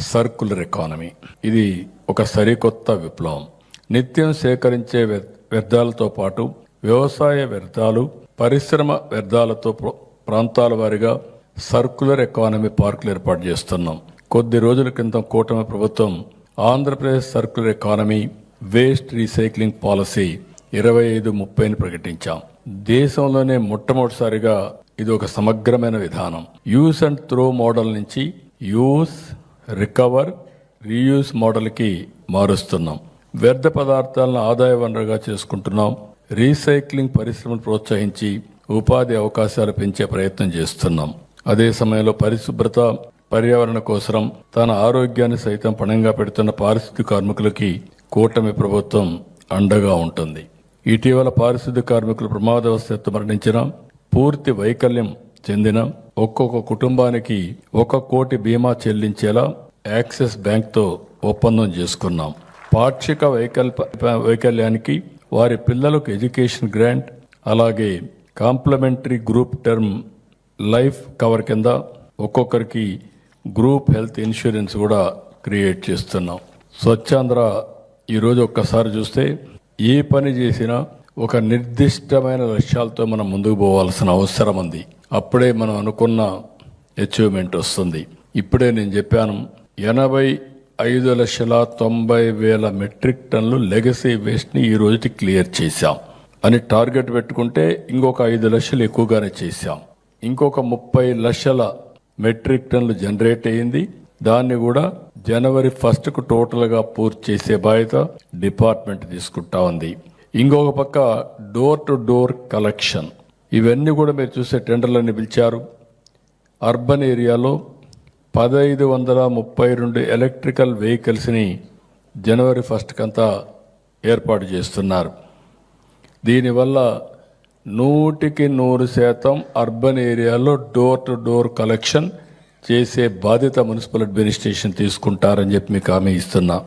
Circular economy ఇది ఒక సరికొత్త విప్లవం. నిత్యం సేకరించే వ్య- వ్యర్థాలతో పాటు వ్యవసాయ వ్యర్థాలు పరిశ్రమ వ్యర్థాలతో ప్ర- ప్రాంతాల వారీగా సర్కులర్ ఎకానమీ పార్కులు ఏర్పాటు చేస్తున్నాం. కొద్ది రోజుల క్రితం కూటమి ప్రభుత్వం Andhra Pradesh circular economy waste recycling policy ఇరవై ఐదు ముప్పైని ప్రకటించాం. దేశంలోనే మొట్టమొదటిసారిగా ఇది ఒక సమగ్రమైన విధానం. యూస్ అండ్ త్రో మోడల్ నుంచి యూస్ రికవర్ రీయూస్ మోడల్కి మారుస్తున్నాం. వ్యర్థ పదార్థాలను ఆదాయ వనరుగా చేసుకుంటున్నాం. రీసైక్లింగ్ పరిశ్రమను ప్రోత్సహించి ఉపాధి అవకాశాలు పెంచే ప్రయత్నం చేస్తున్నాం. అదే సమయంలో పరిశుభ్రత పర్యావరణ కోసం తన ఆరోగ్యాన్ని సైతం పణంగా పెడుతున్న పారిశుద్ధ్య కార్మికులకి కూటమి ప్రభుత్వం అండగా ఉంటుంది. ఇటీవల పారిశుద్ధ్య కార్మికులు ప్రమాదవశాత్తు మరణించిన పూర్తి వైకల్యం చెందిన ఒక్కొక్క కుటుంబానికి ఒక కోటి బీమా చెల్లించేలా యాక్సిస్ బ్యాంక్తో ఒప్పందం చేసుకున్నాం. పాక్షిక వైకల్ప వైకల్యానికి వారి పిల్లలకు ఎడ్యుకేషన్ గ్రాంట్ అలాగే complementary group term life cover కింద ఒక్కొక్కరికి గ్రూప్ హెల్త్ ఇన్సూరెన్స్ కూడా క్రియేట్ చేస్తున్నాం. స్వచ్ఛాంధ్ర ఈరోజు ఒక్కసారి చూస్తే ఏ పని చేసినా ఒక నిర్దిష్టమైన లక్ష్యాలతో మనం ముందుకు పోవాల్సిన అవసరం ఉంది. అప్పుడే మనం అనుకున్న అచీవ్మెంట్ వస్తుంది. ఇప్పుడే నేను చెప్పాను ఎనభై ఐదు లక్షల తొంభై వేల మెట్రిక్ టన్నులు లెగసీ వేస్ట్ని ఈ రోజుకి క్లియర్ చేశాం. అని టార్గెట్ పెట్టుకుంటే ఇంకొక ఐదు లక్షలు ఎక్కువగానే చేశాం. ఇంకొక ముప్పై లక్షల మెట్రిక్ టన్లు జనరేట్ అయ్యింది. దాన్ని కూడా జనవరి ఫస్ట్కు టోటల్గా పూర్తి చేసే బాధ్యత డిపార్ట్మెంట్ తీసుకుంటా ఉంది. ఇంకొక పక్క డోర్ టు డోర్ కలెక్షన్ ఇవన్నీ కూడా మీరు చూసే టెండర్లని పిలిచారు. అర్బన్ ఏరియాలో పదహైదు వందల ముప్పై రెండు ఎలక్ట్రికల్ వెహికల్స్ని జనవరి ఫస్ట్కంతా ఏర్పాటు చేస్తున్నారు. దీనివల్ల నూటికి నూరు శాతం అర్బన్ ఏరియాలో డోర్ టు డోర్ కలెక్షన్ చేసే బాధ్యత మున్సిపల్ అడ్మినిస్ట్రేషన్ తీసుకుంటారని చెప్పి మీకు హామీ ఇస్తున్నా.